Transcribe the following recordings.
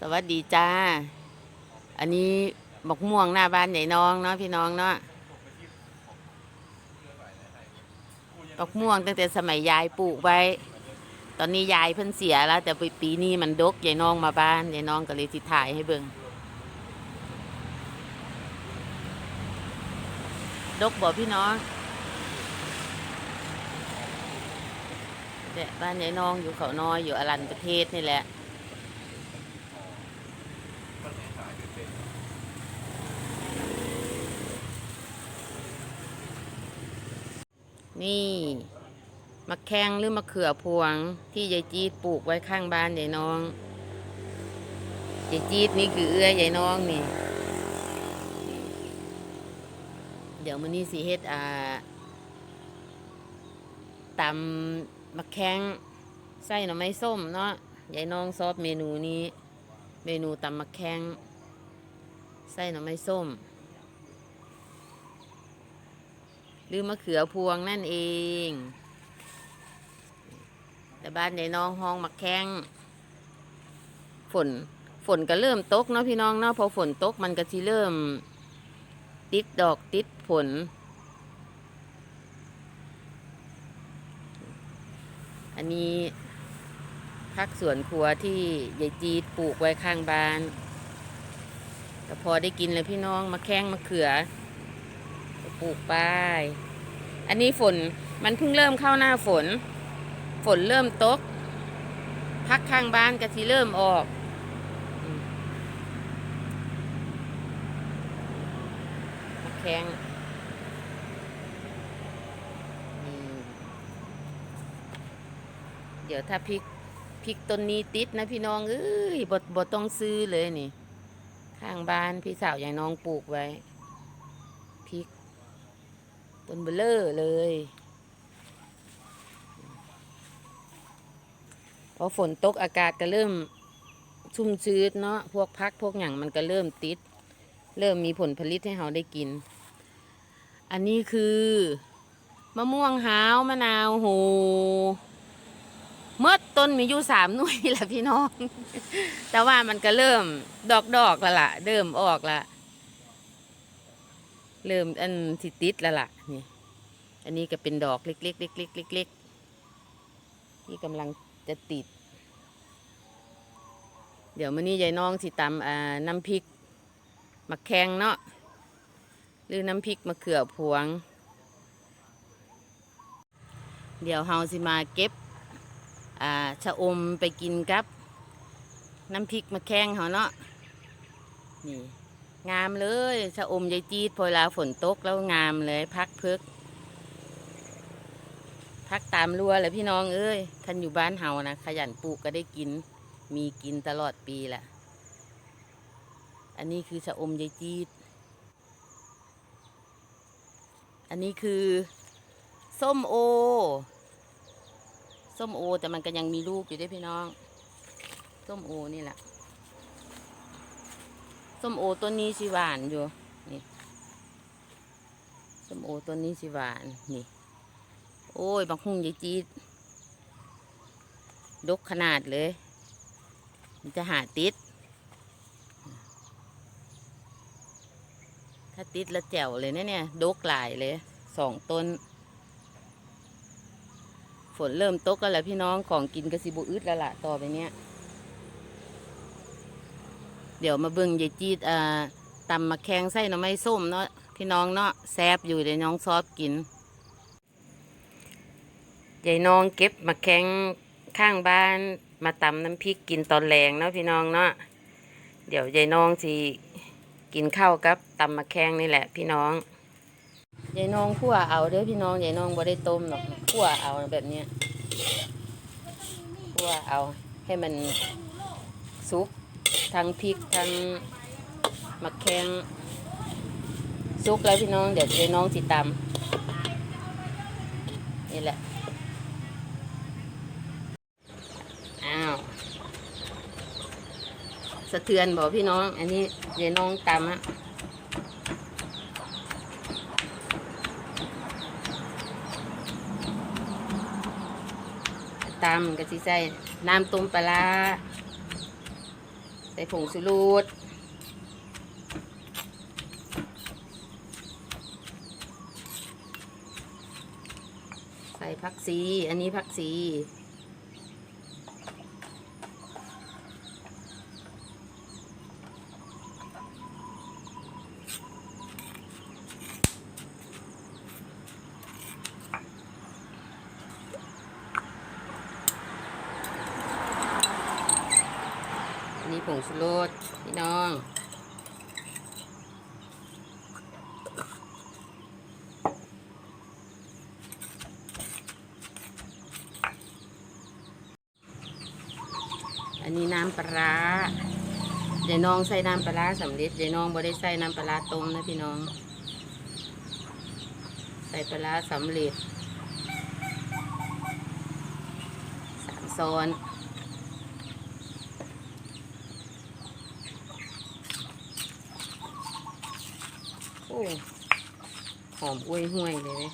สวัสดีจ้า อันนี้บักม่วงหน้าบ้านใหญ่น้องเนาะพี่น้องเนาะบักม่วงตั้งแต่สมัยยายปลูกไว้ ตอนนี้ยายเพิ่นเสียแล้ว แต่ปีนี้มันดกยายน้องมาบ้านยายน้องก็เลยสิถ่ายให้เบิ่งดกบ่พี่น้องเนี่ยบ้านยายน้องอยู่เขาน้อยอยู่อรันประเทศนี่แหละ นี่มะแข้งหรือมะเขือพวงที่ยายจีดปลูกไว้ข้างบ้านยายน้องยายจีดนี่คือเอื้อยายน้องนี่ เดี๋ยวมื้อนี้สิเฮ็ดอ่าตำมะแข้งใส่หน่อไม้ส้มเนาะยายน้องชอบเมนูนี้ เมนูตำมะแข้งใส่หน่อไม้ส้ม ห รือมะเขือพวงนั่นเอง แต่บ้านยายน้องห้องมะแข้งฝนฝนก็เริ่มตกเนาะพี่น้องเนาะพอฝนตกมันก็สิเริ่ม ติดดอกติดผล อันนี้พักสวนครัวที่ยายจีดปลูกไว้ข้างบ้านก็พอได้กินเลยพี่น้องมะแข้งมะเขือปลูกไป อันนี้ฝนมันเพิ่งเริ่มเข้าหน้าฝน ฝนเริ่มตก พักข้างบ้านก็ทีเริ่มออกมะแข้งเดี๋ยวถ้าพริกพริกต้นนี้ติดนะพี่น้องเอ้ยบดบดต้องซื้อเลยนี่ ข้างบ้านพี่สาวยายน้องปลูกไว้ ต้นเบลเลอร์เลย พอฝนตกอากาศก็เริ่มชุ่มชื้นเนาะพวกพักพวกอย่างมันก็เริ่มติด เริ่มมีผลผลิตให้เราได้กิน อันนี้คือ มะม่วงหาวมะนาวโหเมื่อต้นมีอยู่สามหน่วยแหละพี่น้อง แต่ว่ามันก็เริ่มดอกดอกล้วล่ะเริ่มออกละเริ่มอันสิติดล้วล่ะ อันนี้ก็เป็นดอกเล็กๆเล็กๆเล็กๆที่กำลังจะติด เดี๋ยวมื้อนี้ยายน้องสิตำน้ำพริกมะแขงเนาะหรือน้ำพริกมะเขือพวง เดี๋ยวเฮาสิมาเก็บชะอมไปกินกับ น้ำพริกมะแขงเขาเนาะนี่งามเลยชะอมยายจีดพอลาฝนตกแล้วงามเลยพักเพิก พักตามรั้วแหละพี่น้องเอ้ยท่านอยู่บ้านเฮานะขยันปลูกก็ได้กิน มีกินตลอดปีแหละอันนี้คือชะอมยายจีด อันนี้คือ ส้มโอ ส้มโอแต่มันก็ยังมีลูกอยู่ด้วยพี่น้อง ส้มโอนี่แหละ ส้มโอต้นนี้สิหวานอยู่ นี่ ส้มโอต้นนี้สิหวาน นี่ โอ้ยบางหุ่งยายจีดดกขนาดเลย มันจะหาติด ถ้าติดแล้วแจ๋วเลยนะเนี่ย ดกหลายเลย สองต้น ฝนเริ่มตกแล้วพี่น้องของกินกระสิบุอึดแล้วล่ะต่อไปเนี้ย เดี๋ยวมาเบิ่งยายจีดอ่าตำมาแข้งไส้หน่อไม้ส้มเนาะพี่น้องเนาะแซบอยู่เดี๋ยวน้องซอบกิน ยายน้องเก็บมาแข้งข้างบ้านมาตำน้ำพริกกินตอนแรงเนาะพี่น้องเนาะเดี๋ยวยายน้องสิกินข้าวกับตำมาแข้งนี่แหละพี่น้องยายน้องคั่วเอาเด้อพี่น้องยายน้องบ่ได้ต้มหรอกคั่วเอาแบบเนี้ยคั่วเอาให้มันสุกทั้งพริกทั้งมะแขงซุกแล้วพี่น้องเดี๋ยวจะน้องสิตำนี่แหละ อ้าว สะเทือนบอกพี่น้อง อันนี้เดี๋ยวน้องตำฮะตำก็สิใส่น้ำต้มปลาร้าใส่ผงชูรูดใส่ผักซี อันนี้ผักซี งชูรสพี่น้องอันนี้น้ำปลาร้ายายน้องใส่น้ำปลาร้าสำเร็จยายน้องบ่ได้ใส่น้ำปลาต้มนะพี่น้อง ใส่ปลาร้าสำเร็จสามซอน อ้หอมอวยห่วยเลย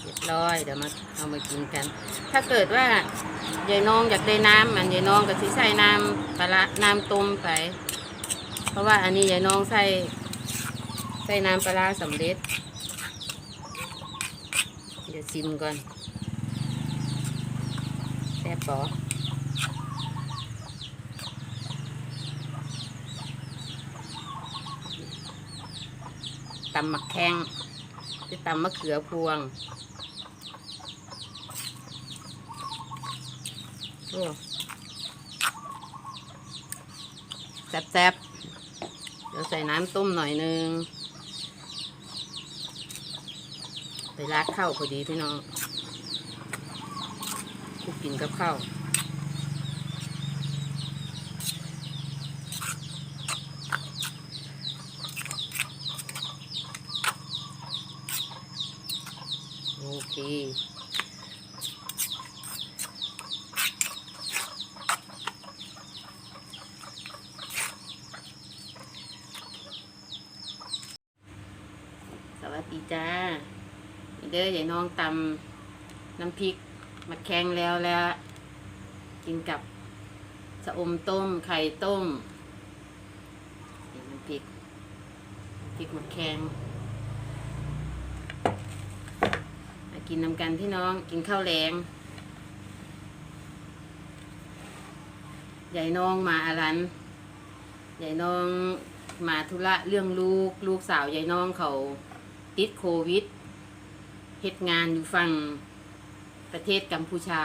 เลยร้อยเดี๋ยวมาเอามากินกัน ถ้าเกิดว่ายายน้องอยากได้น้ำมันยายน้องก็สิใส่น้ำปลาน้ำต้มไป ราะว่าอันนี้ยายน้องใส่ใส่น้ำปลาสำเร็จ เดี๋ยวชิมก่อนแซ่บปอตำหมักแข้งจะตำมะเขือพวงโอ้แซ่บๆ ดี๋ยวใส่น้ำต้มหน่อยนึงไปราดข้าวพอดีพี่น้องคุกกินกับข้าวโอเค สวัสดีจ้านี่เด้อใหญ่น้องตำน้ำพริกมาแข็งแล้วแล้ว กินกับสะอมต้มไข่ต้มน้ำพริกพริกมาแข็งมากินนำกันพี่น้องกินข้าวแรงใหญ่น้องมาอารันใหญ่น้องมาธุระเรื่องลูกลูกสาวใหญ่น้องเขาติดโควิด ฮ็ดงานอยู่ฝั่งประเทศกัมพูชา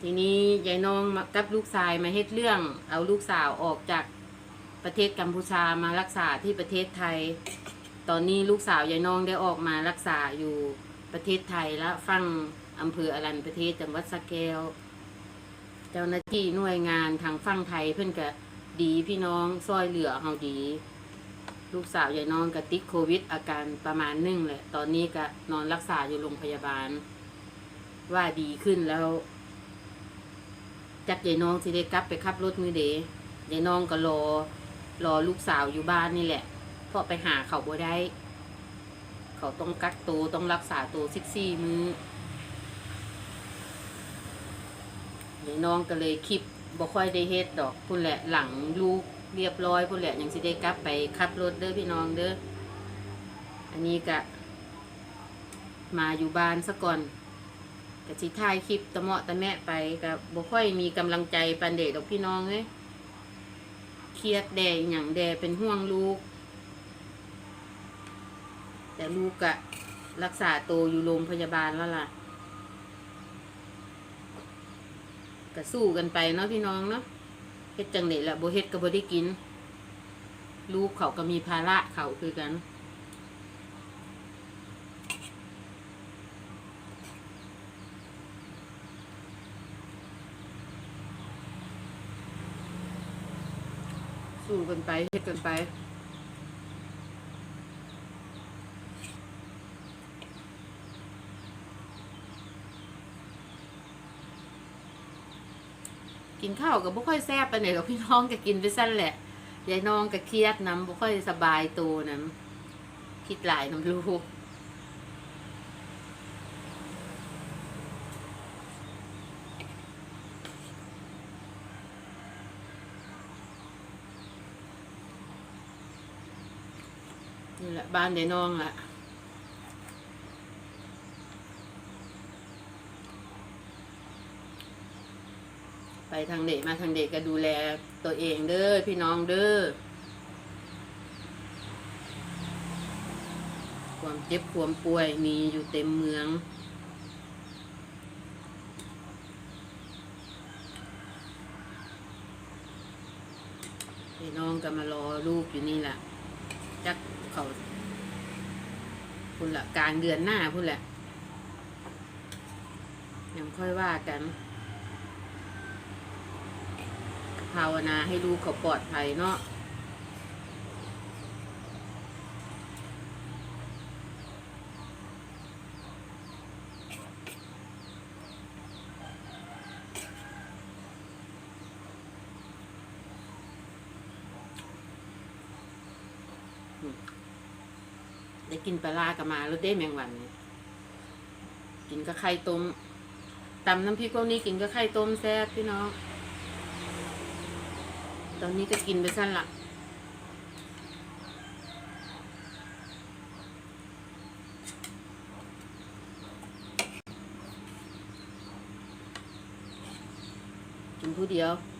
ทีนี้ยายน้องมากับลูกชายมาเฮ็ดเรื่อง เอาลูกสาวออกจากประเทศกัมพูชามารักษาที่ประเทศไทย ตอนนี้ลูกสาวยายน้องได้ออกมารักษาอยู่ประเทศไทยและฟังอำเภออรัญประเทศจังหวัดสะแก้ว เจ้าหน้าที่หน่วยงานทางฝั่งไทยเพื่อนก็ดีพี่น้องซอยเหลือเฮาดี ลูกสาวยายน้องก็ติดโควิด อาการประมาณหนึงแหละ ตอนนี้ก็นอนรักษาอยู่โรงพยาบาล ว่าดีขึ้นแล้วจักยายน้องสิได้กลับไปขับรถมือเดยายน้องก็รอรอลูกสาวอยู่บ้านนี่แหละเพราะไปหาเขาบ่ได้ เขาต้องกักตัวต้องรักษาตัวสิบสี่มือยายน้องก็เลยคลิปบ่ค่อยได้เฮ็ดดอกพุ่นแหละหลังลูก เรียบร้อยพุ่นแหละยังสิได้กลับไปขับรถเด้อพี่น้องเด้ออันนี้ก็มาอยู่บ้านซะก่อนก็สิถ่ายคลิปตะเมาะตะแมะไปก็บ่ค่อยมีกำลังใจปานเด็กดอกพี่น้องเอ้ยเครียดแดอย่างแดเป็นห่วงลูก แต่ลูกก็รักษาตัวอยู่โรงพยาบาลแล้วล่ะก็สู้กันไปเนาะพี่น้องเนาะ เฮ็ดจังเลยละบ่เฮ็ดก็บ่ได้กิน ลูกเขาก็มีภาระเขาคือกัน สู้กันไปเฮ็ดกันไป กินข้าวกับบ่ค่อยแซ่บไปไหนกับพี่น้องก็กินไปสั้นแหละยายน้องก็เครียดน้ำบ่ค่อยสบายตัวน้ำคิดหลายน้ำลูกนี่แหละบ้านยายน้องล่ะ ไปทางเด็กมาทางเด็กก็ดูแลตัวเองเด้อพี่น้องเด้อความเจ็บความป่วยมีอยู่เต็มเมือง พี่น้องก็มารอลูกอยู่นี่แหละจักเขาพุ่นละกลางเดือนหน้าพุ่นแหละยังค่อยว่ากัน ภาวนาให้ลูกเขาปลอดภัยเนาะได้กินปลากับมาแล้วได้แมงวัน กินกับไข่ต้มตำน้ำพริกพวกนี้กินกับไข่ต้มแซ่บพี่น้อง ตอนนี้ก็กินไปสั้นละกินผู้เดียว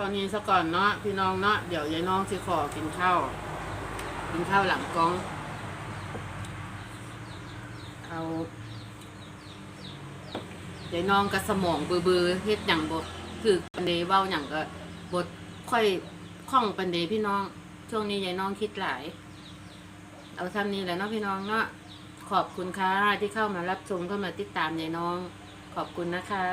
ตอนนี้ซะก่อนเนาะพี่น้องเนาะเดี๋ยวยายน้องสิขอกินข้าวกินข้าวหลังกอง เอายายน้องกับสมองเบือบือๆเฮ็ดอย่างบดคือปันเดเว้าอย่างก็บดค่อยคล่องปันเดพี่น้อง ช่วงนี้ยายน้องคิดหลาย เอาทำนี้แหละเนาะพี่น้องเนาะขอบคุณค่ะที่เข้ามารับชมเข้ามาติดตามยายน้อง ขอบคุณนะคะ